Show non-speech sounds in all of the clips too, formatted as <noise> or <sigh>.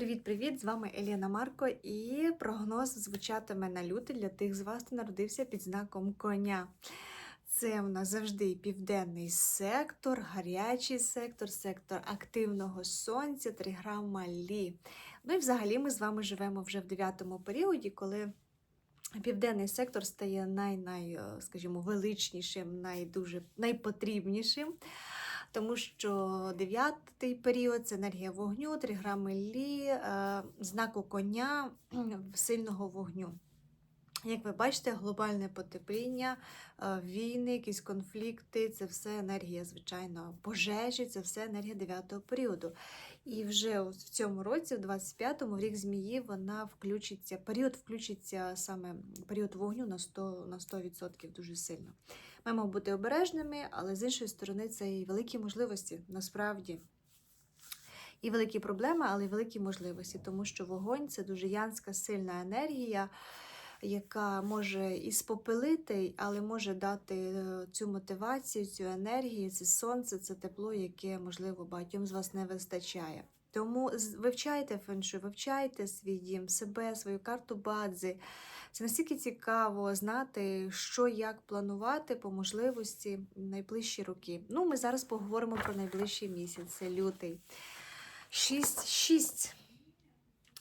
Привіт-привіт! З вами Еліна Марко і прогноз звучатиме на лютий для тих з вас, хто народився під знаком коня. Це у нас завжди південний сектор, гарячий сектор, сектор активного сонця, триграма Лі. Ну і взагалі ми з вами живемо вже в дев'ятому періоді, коли південний сектор стає най-най, скажімо, величнішим, найдуже найпотрібнішим. Тому що дев'ятий період це енергія вогню, триграми лі, е, знаку коня сильного вогню. Як ви бачите, глобальне потепління, е, війни, якісь конфлікти це все енергія, звичайно, пожежі, це все енергія дев'ятого періоду. І вже в цьому році, в 25-му, в рік змії, вона включиться, період включиться саме період вогню на 100%, на 100% дуже сильно. Маємо бути обережними, але з іншої сторони, це і великі можливості насправді. І великі проблеми, але й великі можливості, тому що вогонь це дуже янська сильна енергія, яка може і спопилити, але може дати е, цю мотивацію, цю енергію, це сонце, це тепло, яке, можливо, багатьом з вас не вистачає. Тому вивчайте феншу, вивчайте свій дім, себе, свою карту бадзи. Це настільки цікаво знати, що як планувати по можливості найближчі роки. Ну, ми зараз поговоримо про найближчий місяць, це лютий. 6-6.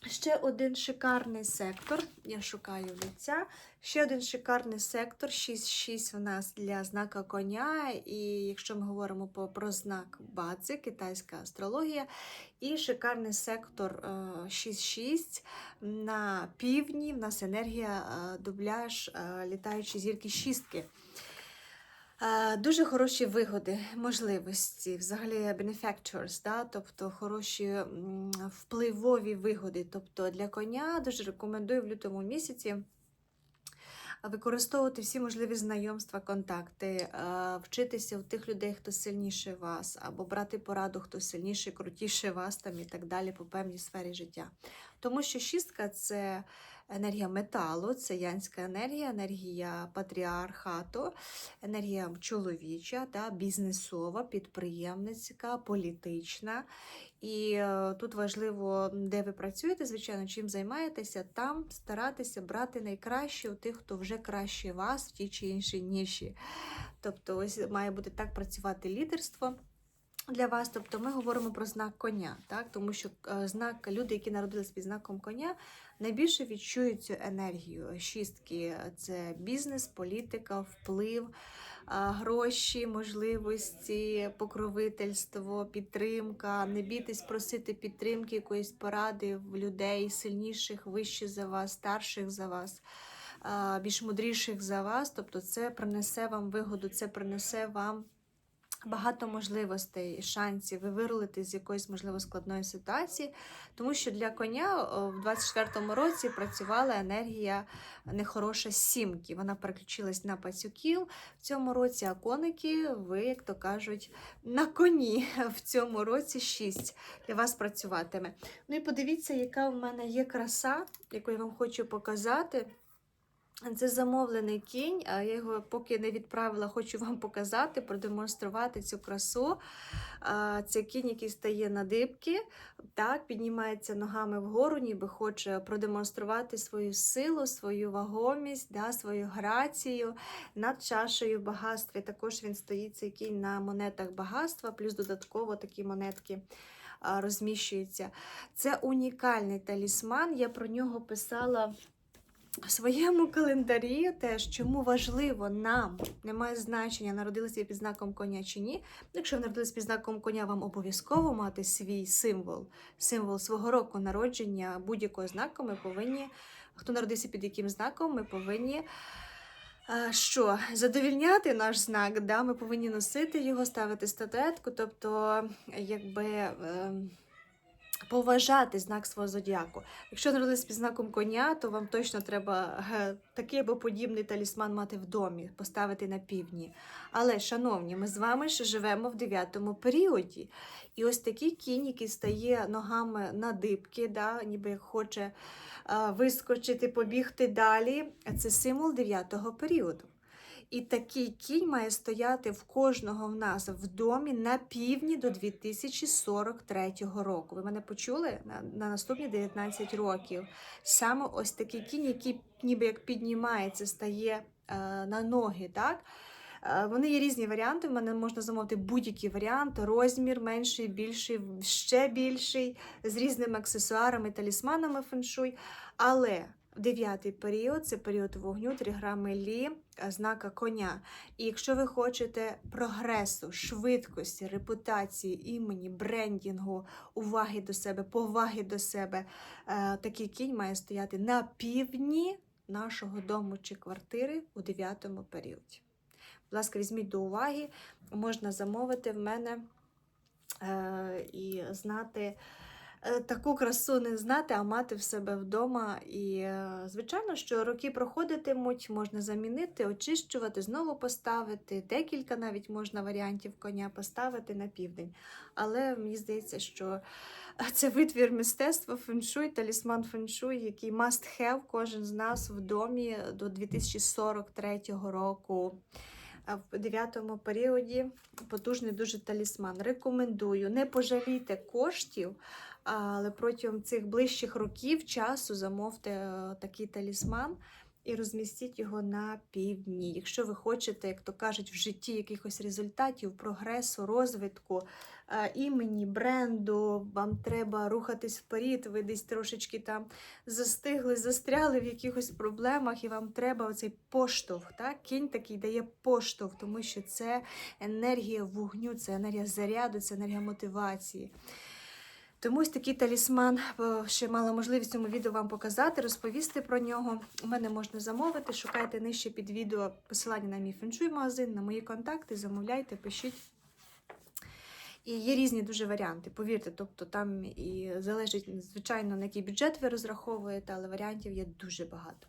Ще один шикарний сектор. Я шукаю лиця. Ще один шикарний сектор. 6-6 у нас для знака коня. І якщо ми говоримо про знак Бадзи, китайська астрологія. І шикарний сектор е, 6-6 на півдні. В нас енергія е, дубляж е, літаючі зірки шістки. Е, Дуже хороші вигоди, можливості, взагалі benefactors, да? тобто хороші впливові вигоди. Тобто для коня дуже рекомендую в лютому місяці використовувати всі можливі знайомства, контакти, е, вчитися у тих людей, хто сильніше вас, або брати пораду, хто сильніше, крутіше вас там і так далі по певній сфері життя. Тому що шістка це енергія металу, це янська енергія, енергія патріархату, енергія чоловіча, да, бізнесова, підприємницька, політична. І е, тут важливо, де ви працюєте, звичайно, чим займаєтеся, там старатися брати найкраще у тих, хто вже краще вас в тій чи іншій ніші. Тобто, ось має бути так працювати лідерство. Для вас, тобто ми говоримо про знак коня, так? тому що е, знак люди, які народились під знаком коня, найбільше відчують цю енергію. Шістки це бізнес, політика, вплив, гроші, можливості, покровительство, підтримка. Не бійтесь просити підтримки, якоїсь поради в людей сильніших, вище за вас, старших за вас. Більш мудріших за вас, тобто це принесе вам вигоду, це принесе вам багато можливостей і шансів ви вирулити з якоїсь можливо складної ситуації, тому що для коня в 24-му році працювала енергія нехороша сімки. Вона переключилась на пацюків в цьому році, а коники, ви, як то кажуть, на коні <laughs> в цьому році 6 для вас працюватиме. Ну і подивіться, яка в мене є краса, яку я вам хочу показати. Це замовлений кінь, я його поки не відправила, хочу вам показати, продемонструвати цю красу. Це кінь, який стає на дибки, так, піднімається ногами вгору, ніби хоче продемонструвати свою силу, свою вагомість, да, свою грацію над чашею багатства. Також він стоїть цей кінь на монетах багатства, плюс додатково такі монетки а, розміщуються. Це унікальний талісман. Я про нього писала. Своєму календарі теж чому важливо нам немає значення, народилися під знаком коня чи ні. Якщо ви народилися під знаком коня, вам обов'язково мати свій символ, символ свого року народження будь-якого знаку. Ми повинні, хто народився під яким знаком, ми повинні. Що задовільняти наш знак, да? ми повинні носити його, ставити статуетку, тобто, якби ем, поважати знак свого зодіаку. Якщо народились під знаком коня, то вам точно треба е, такий або подібний талісман мати в домі, поставити на півдні. Але, шановні, ми з вами ще живемо в дев'ятому періоді. І ось такий кінь, який стає ногами на дибки, да, ніби хоче е, вискочити, побігти далі, це символ дев'ятого періоду. І такий кінь має стояти в кожного в нас в домі на півдні до 2043 року. Ви мене почули на, на наступні 19 років. Саме ось такий кінь, який ніби як піднімається, стає е, на ноги, так? Е, Вони є різні варіанти. В мене можна замовити будь-який варіант, розмір менший, більший, ще більший, з різними аксесуарами, талісманами феншуй. Але дев'ятий період це період вогню, 3 грами лі, е, знака коня. І якщо ви хочете прогресу, швидкості, репутації, імені, брендінгу, уваги до себе, поваги до себе, е, такий кінь має стояти на півдні нашого дому чи квартири у дев'ятому періоді. Будь ласка, візьміть до уваги, можна замовити в мене е, і знати таку красу не знати, а мати в себе вдома. І, е, звичайно, що роки проходитимуть, можна замінити, очищувати, знову поставити. Декілька навіть можна варіантів коня поставити на південь. Але мені здається, що це витвір мистецтва феншуй, талісман феншуй, який must have кожен з нас в домі до 2043 року. В дев'ятому періоді потужний дуже талісман. Рекомендую, не пожалійте коштів, але протягом цих ближчих років часу замовте е, такий талісман і розмістіть його на півдні. Якщо ви хочете, як то кажуть, в житті якихось результатів, прогресу, розвитку, е, імені, бренду, вам треба рухатись вперед, ви десь трошечки там застигли, застряли в якихось проблемах, і вам треба оцей поштовх. Так? Кінь такий дає поштовх, тому що це енергія вогню, це енергія заряду, це енергія мотивації. Тому ось такий талісман ще мала можливість цьому відео вам показати, розповісти про нього. У мене можна замовити. Шукайте нижче під відео посилання на мій феншуй магазин, на мої контакти, замовляйте, пишіть. І є різні дуже варіанти, повірте, тобто там і залежить, звичайно, на який бюджет ви розраховуєте, але варіантів є дуже багато.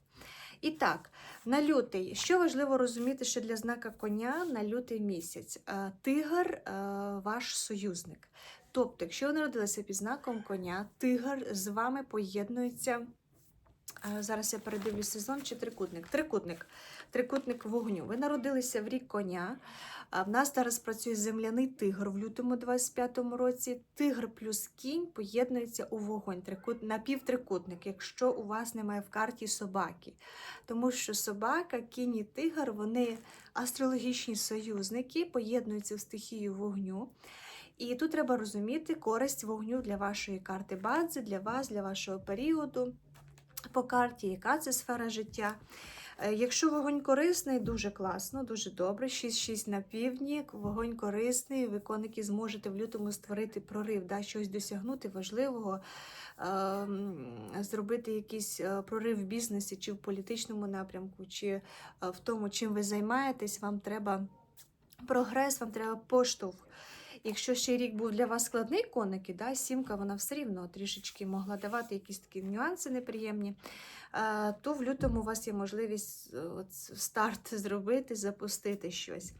І так, на лютий, що важливо розуміти, що для знака коня на лютий місяць е, тигр е, ваш союзник. Тобто, якщо ви народилися під знаком коня, тигр з вами поєднується. е, Зараз я передивлю сезон чи трикутник. Трикутник. Трикутник вогню. Ви народилися в рік коня. В нас зараз працює земляний тигр в лютому 25-му році. Тигр плюс кінь поєднується у вогонь, трикут, напівтрикутник, якщо у вас немає в карті собаки. Тому що собака, кінь і тигр, вони астрологічні союзники, поєднуються в стихію вогню. І тут треба розуміти користь вогню для вашої карти бадзи, для вас, для вашого періоду по карті, яка це сфера життя. Е, Якщо вогонь корисний, дуже класно, дуже добре. 6-6 на півдні, вогонь корисний, ви коники зможете в лютому створити прорив, да, щось досягнути важливого, ем, зробити якийсь е, прорив в бізнесі чи в політичному напрямку, чи е, в тому, чим ви займаєтесь, вам треба прогрес, вам треба поштовх. Якщо ще рік був для вас складний коники, да, сімка вона все рівно трішечки могла давати якісь такі нюанси неприємні, то в лютому у вас є можливість е, от, старт <laughs> зробити, запустити щось.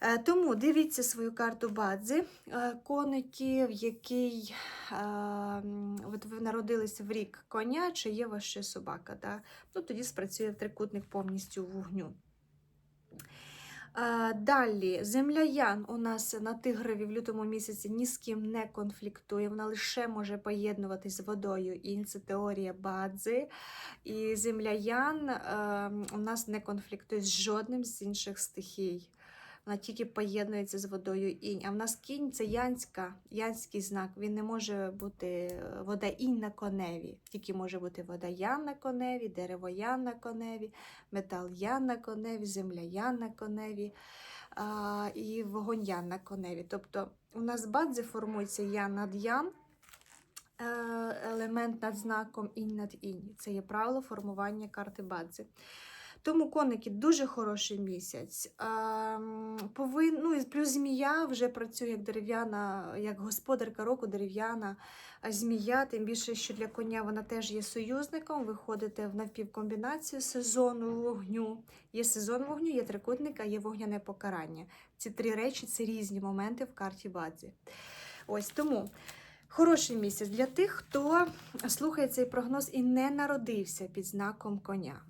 Е, Тому дивіться свою карту Бадзи, е, коники, в якій е, от ви народилися в рік коня, чи є ваша собака. Да? Ну, тоді спрацює трикутник повністю вогню. Далі, земля Ян у нас на тигрові в лютому місяці ні з ким не конфліктує, вона лише може поєднуватись з водою. І це теорія Бадзи. І земля Ян е, у нас не конфліктує з жодним з інших стихій. Вона тільки поєднується з водою інь. А в нас кінь це янська, янський знак. Він не може бути е, вода інь на коневі. Тільки може бути вода ян на коневі, дерево ян на коневі, метал ян на коневі, земля ян на коневі а, і вогонь ян на коневі. Тобто у нас бадзи формується ян над ян. е, Елемент над знаком інь над інь. Це є правило формування карти бадзи. Тому коники дуже хороший місяць. Повин, ну, плюс змія вже працює як дерев'яна, як господарка року дерев'яна змія, тим більше, що для коня вона теж є союзником. Ви ходите в напівкомбінацію сезону вогню. Є сезон вогню, є трикутник, а є вогняне покарання. Ці три речі це різні моменти в карті Бадзі. Ось тому. Хороший місяць для тих, хто слухає цей прогноз і не народився під знаком коня.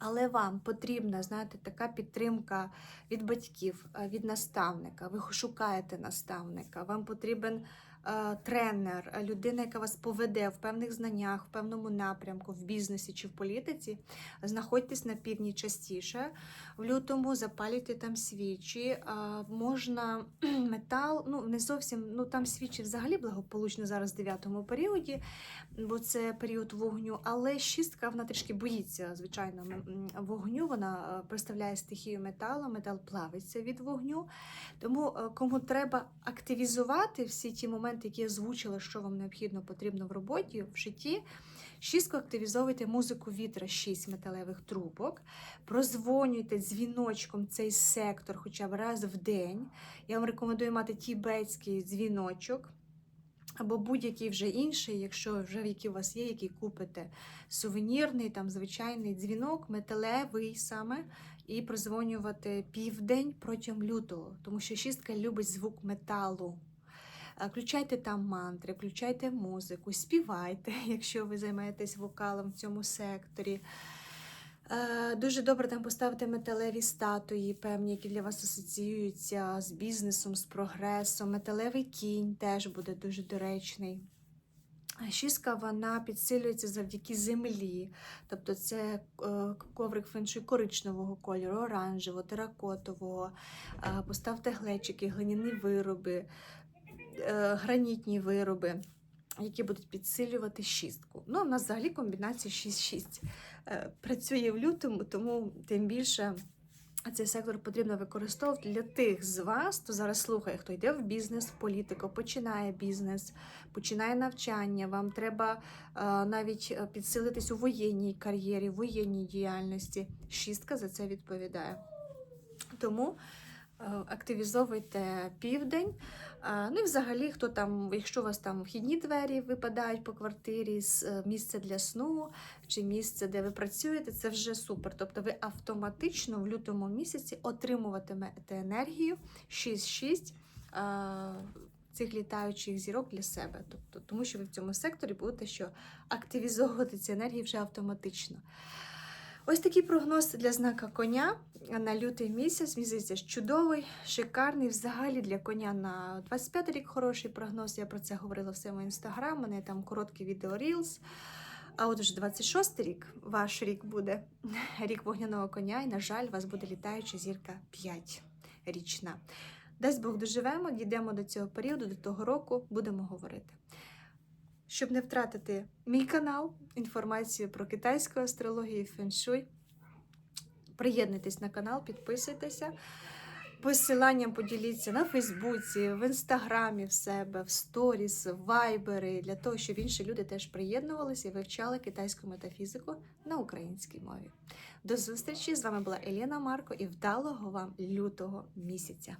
Але вам потрібна, знаєте, така підтримка від батьків, е, від наставника. Ви шукаєте наставника, вам потрібен тренер, е, людина, яка вас поведе в певних знаннях, в певному напрямку, в бізнесі чи в політиці. Знаходьтесь на півдні частіше. В лютому запалюйте там свічі. Е, можна метал, ну не зовсім, ну там свічі взагалі благополучно зараз в 9 періоді, бо це період вогню. Але шістка вона трішки боїться, звичайно, вогню. Вона е, представляє стихію металу, метал плавиться від вогню. Тому е, кому треба активізувати всі ті моменти, які я озвучила, що вам необхідно потрібно в роботі, в житті. Шістку активізовуйте музику вітра, 6 металевих трубок, прозвонюйте дзвіночком цей сектор хоча б раз в день. Я вам рекомендую мати тібетський дзвіночок. Або будь-який вже інший, якщо вже який у вас є, який купите сувенірний, там звичайний дзвінок, металевий саме, і прозвонювати південь протягом лютого, тому що шістка любить звук металу. Включайте там мантри, включайте музику, співайте, <laughs> якщо ви займаєтесь вокалом в цьому секторі. Е, Дуже добре там поставити металеві статуї, певні, які для вас асоціюються з бізнесом, з прогресом. Металевий кінь теж буде дуже доречний. Шістка вона підсилюється завдяки землі. Тобто це е, коврик феншуй коричневого кольору, оранжевого, теракотового. Поставте глечики, глиняні вироби, гранітні вироби, які будуть підсилювати шістку. Ну, у нас взагалі комбінація 6-6 е, працює в лютому, тому тим більше цей сектор потрібно використовувати для тих з вас, хто зараз слухає, хто йде в бізнес, в політику, починає бізнес, починає навчання. Вам треба е, навіть е, підсилитись у воєнній кар'єрі, воєнній діяльності. Шістка за це відповідає. Тому е, активізовуйте південь. Ну і взагалі, хто там, якщо у вас там вхідні двері випадають по квартирі, е, місце для сну чи місце, де ви працюєте, це вже супер. Тобто ви автоматично в лютому місяці отримуватимете енергію 6-6 цих літаючих зірок для себе. Тобто, тому що ви в цьому секторі будете що активізовувати ці енергії вже автоматично. Ось такий прогноз для знака коня на лютий місяць. Мені чудовий, шикарний. Взагалі для коня на 25 рік хороший прогноз. Я про це говорила в своєму інстаграм. У мене там короткі відео Reels. А от вже 26 рік, ваш рік буде <laughs> рік вогняного коня, і, на жаль, у вас буде літаюча зірка 5 річна. Дасть Бог доживемо, дійдемо до цього періоду, до того року, будемо говорити. Щоб не втратити мій канал, інформацію про китайську астрологію феншуй, приєднуйтесь на канал, підписуйтеся. Посиланням поділіться на Фейсбуці, в інстаграмі в себе, в сторіс, в вайбери, для того, щоб інші люди теж приєднувалися і вивчали китайську метафізику на українській мові. До зустрічі! З вами була Еліна Марко і вдалого вам лютого місяця!